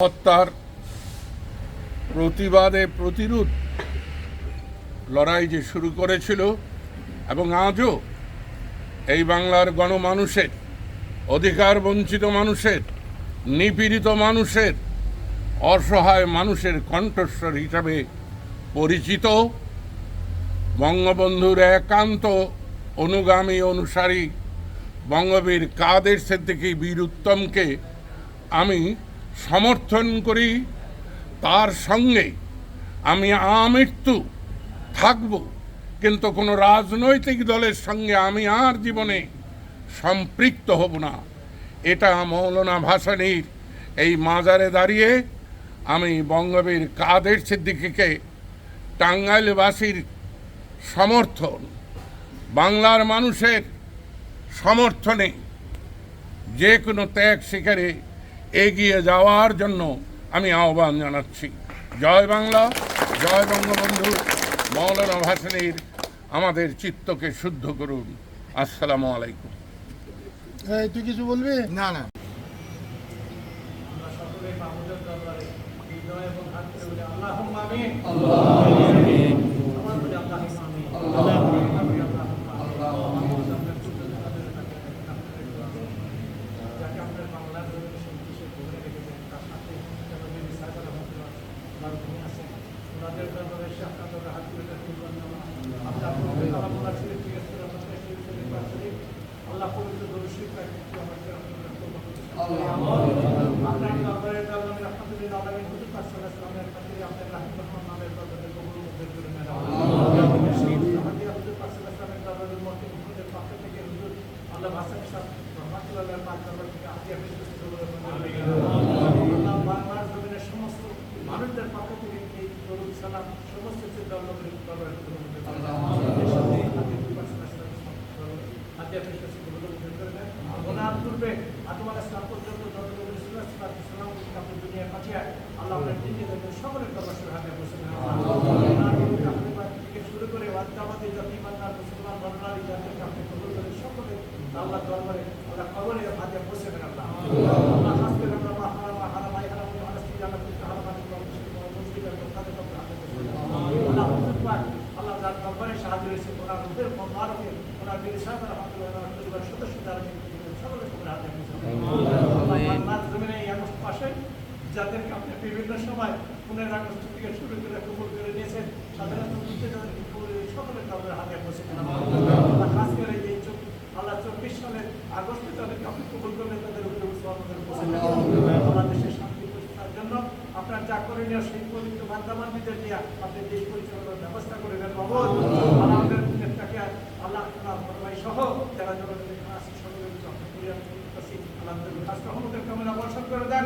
হত্যার প্রতিবাদে প্রতিরোধ লড়াই যে শুরু করেছিল এবং আজও এই বাংলার গণমানুষের, অধিকার বঞ্চিত মানুষের, নিপীড়িত মানুষের, অসহায় মানুষের কণ্ঠস্বর হিসাবে পরিচিত বঙ্গবন্ধুর একান্ত অনুগামী অনুসারী বঙ্গবীর কাদের সিদ্দিকী বীর উত্তমকে আমি সমর্থন করি, তার সঙ্গে আমি আমৃত্যু থাকব। কিন্তু কোনো রাজনৈতিক দলের সঙ্গে আমি আর জীবনে সম্পৃক্ত হব না। এটা মৌলানা ভাসানির এই মাজারে দাঁড়িয়ে আমি বঙ্গবীর কাদের সিদ্দিকীকে টাঙ্গাইলবাসীর সমর্থন, বাংলার মানুষের সমর্থনে যে কোনো ত্যাগ শিকারে এগিয়ে যাওয়ার জন্য আমি আহ্বান জানাচ্ছি। জয় বাংলা জয় বঙ্গবন্ধু। মৌলানা ভাসানির আমাদের চিত্তকে শুদ্ধ করুন। আসসালামু আলাইকুম। এই তুই কিছু বলবি? না না। আল্লাহ পবিত্র দর্শিক আপনার দরবারে দরবারে রহমতুল্লাহ আলামিন হুজুর পাক সাল্লাল্লাহু আলাইহি ওয়াসাল্লামের খাতিরে আপনার রাহিম রহমান নামের দরবারে কবুল মঞ্জুর করে নেন আমিন শহীদ হাদিয়া হুজুর পাক সাল্লাল্লাহু আলাইহি ওয়াসাল্লামের দরবারে মর্তে মুখের পক্ষ থেকে হুজুর আল্লাহ ভাসান সাহেব রহমাতুল্লাহ আলাইহি পাক দরবার থেকে হাদিয়া পেশ করতে কবুল আমিন আল্লাহ বাংলার জমিনের সমস্ত মানুষদের পক্ষ থেকে এই দরুদ সালাম সমস্ত চিন্তা আল্লাহর দরবারে কবুল মঞ্জুর করে নেন আমাদের সাথে হাদিয়া হুজুর পাক সাল্লাল্লাহু আলাইহি ওয়াসাল্লাম হাদিয়া পেশ করতে কবুল মঞ্জুর করে নেন ওনার পূর্বে আদম আলাইহিস সালাম পর্যন্ত যত নবী রাসূল সাল্লাল্লাহু আলাইহি ওয়াসাল্লাম আপনি দুনিয়া পাঠিয়ে আল্লাহ আপনার দিকে দেবেন সকলের দরবার শুরু হাতে বসে নেন ওনার নবী আপনি পাক থেকে শুরু করে ওয়াদাবাদী জাতি ইমানদার মুসলমান বর্ণালী জাতিকে আপনি কবুল করে সকলে আল্লাহ দরবারে ওরা কবরে হাতে বসে নেন আল্লাহ আল্লাহ খাস করে আমরা মা হারামা হারামাই হারামি হারাসি জানা কুত্তা হারামানি মুসলিমের তাদের দরবার হাতে বসে নেন আল্লাহ হুজুর পাক আল্লাহ যার দরবারে সাহায্য হয়েছে ওনার রূপের মারকে ওনার বীর সাহেব রহমতুল্লাহ ওনার পরিবার সদস্য যারা সকলে কবরে হাতে বসে নেন আল্লাহ জমিনে এই আগস্ট মাসে যাদেরকে আপনি বিভিন্ন সময় পনেরো আগস্ট থেকে শুরু করে নিয়েছেন সাধারণত সকলের হাতে খাস করে আল্লাহ চব্বিশ সালের আগস্টে যাদেরকে আপনি কবুল করলেন তাদের উপরে মুসলমানদের বসে নেন আল্লাহ দেশের শান্তি প্রতিষ্ঠার জন্য আপনার যা করণীয় সেই পবিত্র বান্দাবান্দিদের দিয়ে আপনি দেশ পরিচালনার ব্যবস্থা করে দেন বাবু আমাদের নেতাকে আল্লাহ আপনার সহ যারা জনগণের করতেছি আল্লাহ আমাদের কাজ কামনা বর্ষণ করে দেন।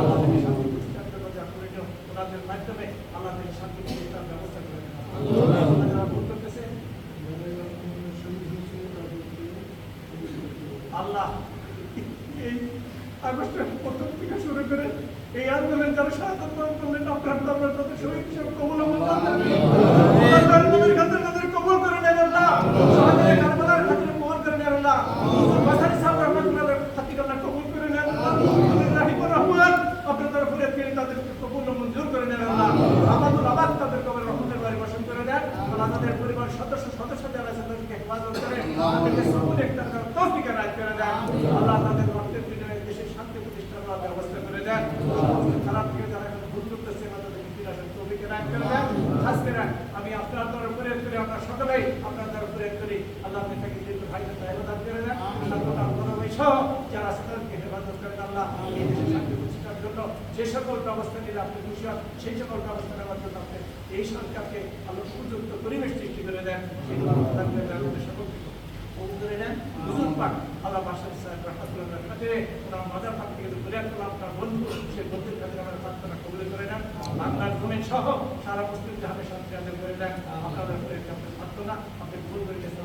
আল্লাহ শান্তি প্রতিষ্ঠার জন্য যা করণীয় ওনাদের মাধ্যমে আল্লাহ শান্তি প্রতিষ্ঠার ব্যবস্থা করে দেন। আল্লাহ। এই আগস্টের প্রথম থেকে শুরু করে এই আন্দোলন যারা সাহায্য করলেন আপনার দরবার তাদের শহীদ হিসেবে কবুল করে নেন আল্লাহ। করে নেন আল্লাহ। মাসারি সাহেব করে নেন রহমান আপনার তরফে তিনি তাদের কবুল মঞ্জুর করে নেন আল্লাহ। তাদের কবর রহমতের বাড়ি করে দেন। আল্লাহ তাদের পরিবার সদস্য সদস্য যারা আছে তাদেরকে হেফাজত করে তাদেরকে সবুজ একটা তৌফিকে রাজ করে দেন আল্লাহ তাদের রক্তের বিনিময়ে দেশের শান্তি প্রতিষ্ঠা করার ব্যবস্থা করে দেন সমস্ত খারাপ থেকে যারা এখন ভুল করতেছে না তাদেরকে বিরাসের তৌফিকে রাজ করে দেন খাস করে আমি আপনার দ্বারা প্রয়োগ করি আমরা সকলেই আপনার দ্বারা প্রয়োগ করি আল্লাহ আপনি তাকে যেহেতু ভাই দায়বদান করে দেন আল্লাহ তাআলা আপনার ভাই সহ যারা আছে তাদেরকে হেফাজত করেন আল্লাহ প্রতিষ্ঠার জন্য যে সকল ব্যবস্থা নিলে আপনি খুশি হন, সেই সকল ব্যবস্থা নেওয়ার জন্য আপনি এই সরকারকে আল্লাহ উপযুক্ত পরিবেশ সৃষ্টি করে দেন দেন আমাদের সকলকে কবুল ভুল করে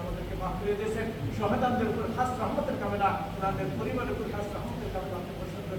আমাদেরকে মাফ করে দিয়েছেন। সহদানদের উপর খাস রহমতের কামনা, ওনাদের পরিবারের উপর খাস রহমতের আপনি বর্ষণ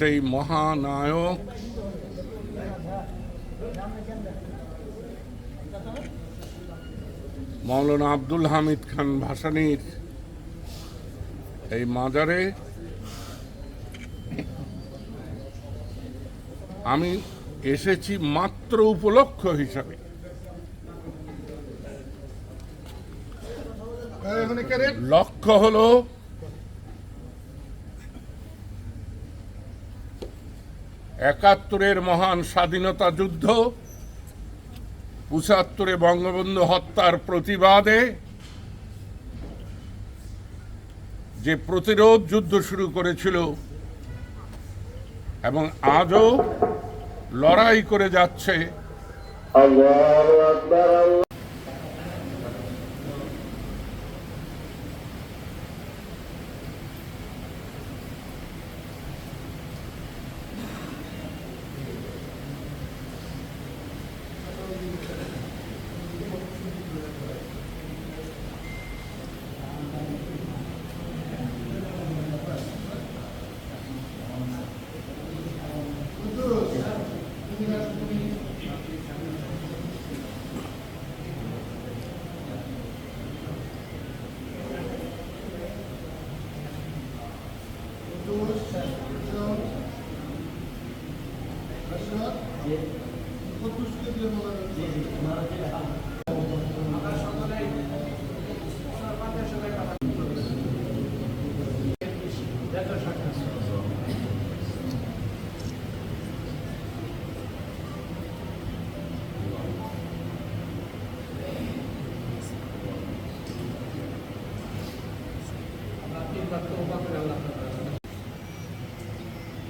সেই মহানায়ক। মৌলানা আব্দুল হামিদ খান ভাসানীর এই মাজারে আমি এসেছি মাত্র উপলক্ষ হিসাবে। লক্ষ্য হলো একাত্তরের মহান স্বাধীনতা যুদ্ধ, পঁচাত্তরে বঙ্গবন্ধু হত্যার প্রতিবাদে যে প্রতিরোধ যুদ্ধ শুরু করেছিল এবং আজও লড়াই করে যাচ্ছে।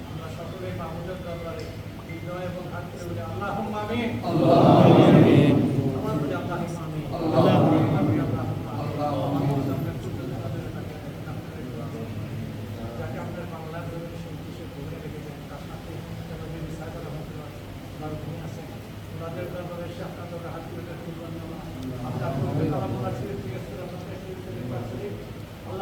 আমরা সকলে মাহমুদের দরবারে হৃদয় এবং হাত বলি আল্লাহুম্মা আমিন। আল্লাহুম্মা আমিন আমার বলি আল্লাহুম্মা আমিন আল্লাহুম্মা আমিন আল্লাহুম্মা যাকে আমাদের বাংলার জন্য সন্তুষ্ট করে রেখেছেন তার সাথে যেন যিনি সাইদুর রহমতুল্লাহ ওনার ভূমি আছেন ওনাদের দরবারে এসে আপনার দরবারে হাত তুলে কুরবান আপনার পবিত্র কালাম ওনার শরীফ থেকে সুরা ফাতিহা শরীফ থেকে পাঠ করি।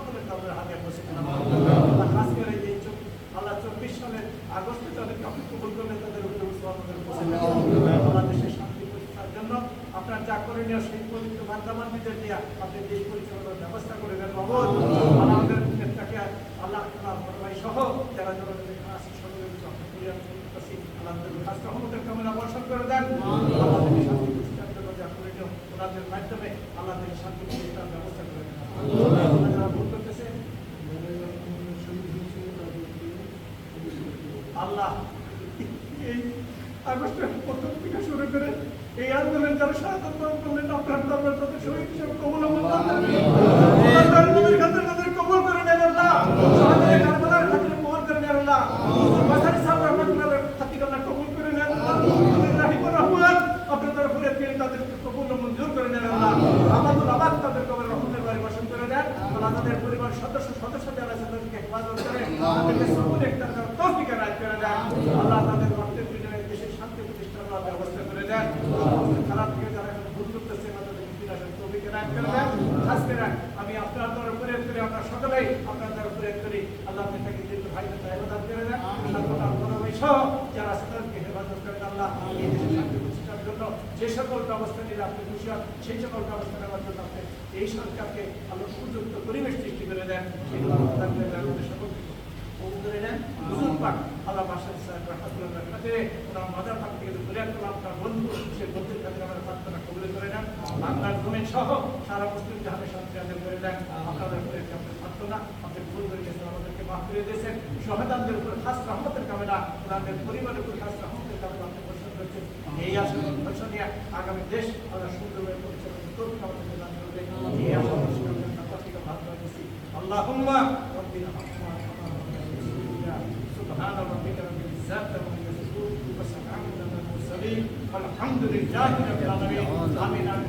সকলের কাউকে হাতে বসে আল্লাহ খাস করে এই আল্লাহ চব্বিশ সালের আগস্টে যাদেরকে আপনি কবুল করলেন তাদের উপরে গেলাম শান্তি প্রতিষ্ঠার জন্য আপনার যা করণীয় সেই পবিত্র বান্দাবান্দিদের নিয়ে আপনি দেশ পরিচালনার ব্যবস্থা করে দেন আমাদের নেতাকে আল্লাহ আপনার সহ যারা যারা আছে সকলের কিছু আপনি পরিবার করতেছি আল্লাহ তাদের কাছে রহমতের কামনা বর্ষণ করে দেন আল্লাহ থেকে শান্তি প্রতিষ্ঠার জন্য যা করণীয় ওনাদের মাধ্যমে আল্লাহ থেকে শান্তি প্রতিষ্ঠার ব্যবস্থা করে দেন আল্লাহ যারা ভুল করতেছে আল্লাহ। এই আগস্টের প্রথম থেকে শুরু করে এই আন্দোলন যারা সাহায্য করলেন, আপনার দরবার তাদের শহীদ হিসেবে কবল তাদের কবুল করে নেন আল্লাহ। খাতির কবুল করে নেন আল্লাহ মাসারি সাহেব রহমাতুল্লাহ খাতির আল্লাহ কবুল করে নেন আল্লাহ আমাদের রাহিমুর রহমান আপনার তরফে পেয়ে তাদের কবুল ও মঞ্জুর করে নেন আল্লাহ আমাদের আবাদ তাদের কবর রহমতের বাড়ি বসন করে দেন আল্লাহ তাদের পরিবার সদস্য সদস্য যারা আছে তাদেরকে হেফাজত করে তাদেরকে সবুজ একটা তৌফিক রায় করে দেন আল্লাহ তাদের রক্তের বিনিময়ে দেন সমস্ত খারাপ থেকে যারা এখন ভুল করতেছে না তাদের বিনাশের তৌফিক এনায়েত করে দেন খাস করে আমি আল্লাহ আল্লাহ এই যে সকল ব্যবস্থা নিলে আপনি খুশি হন, সেই সকল ব্যবস্থা নেওয়ার জন্য আপনি এই সরকারকে আলো উপযুক্ত পরিবেশ সৃষ্টি করে দেন। করে নেন আল্লাহ মাদার পাক থেকে দূরে আপনার বন্ধু সেই বন্ধুর খাতিরে আমরা প্রার্থনা কবুল করে নেন। বাংলার জমিন সহ সারা মুসলিম জাহানে শান্তি আদায় করে দেন আপনাদের উপরে একটি আপনার প্রার্থনা আপনি ভুল করে গেছেন আমাদেরকে মাফ করে দিয়েছেন সহায়তাদের উপর খাস রহমতের কামেনা ওনাদের পরিবারের উপর খাস রহমতের কামেনা আপনি ঘোষণা করেছেন এই আশা ভরসা নিয়ে আগামী দেশ আমরা সুন্দরভাবে পরিচালনা করতে আমাদেরকে দান করবে এই আশা ভরসা নিয়ে আমরা প্রার্থীকে ভাগ করে দিচ্ছি আল্লাহুম্মা রব্বিনা হাম্মা سبحان ربك رب العزة عما يصفون وسلام على المرسلين والحمد لله رب العالمين آمين آمين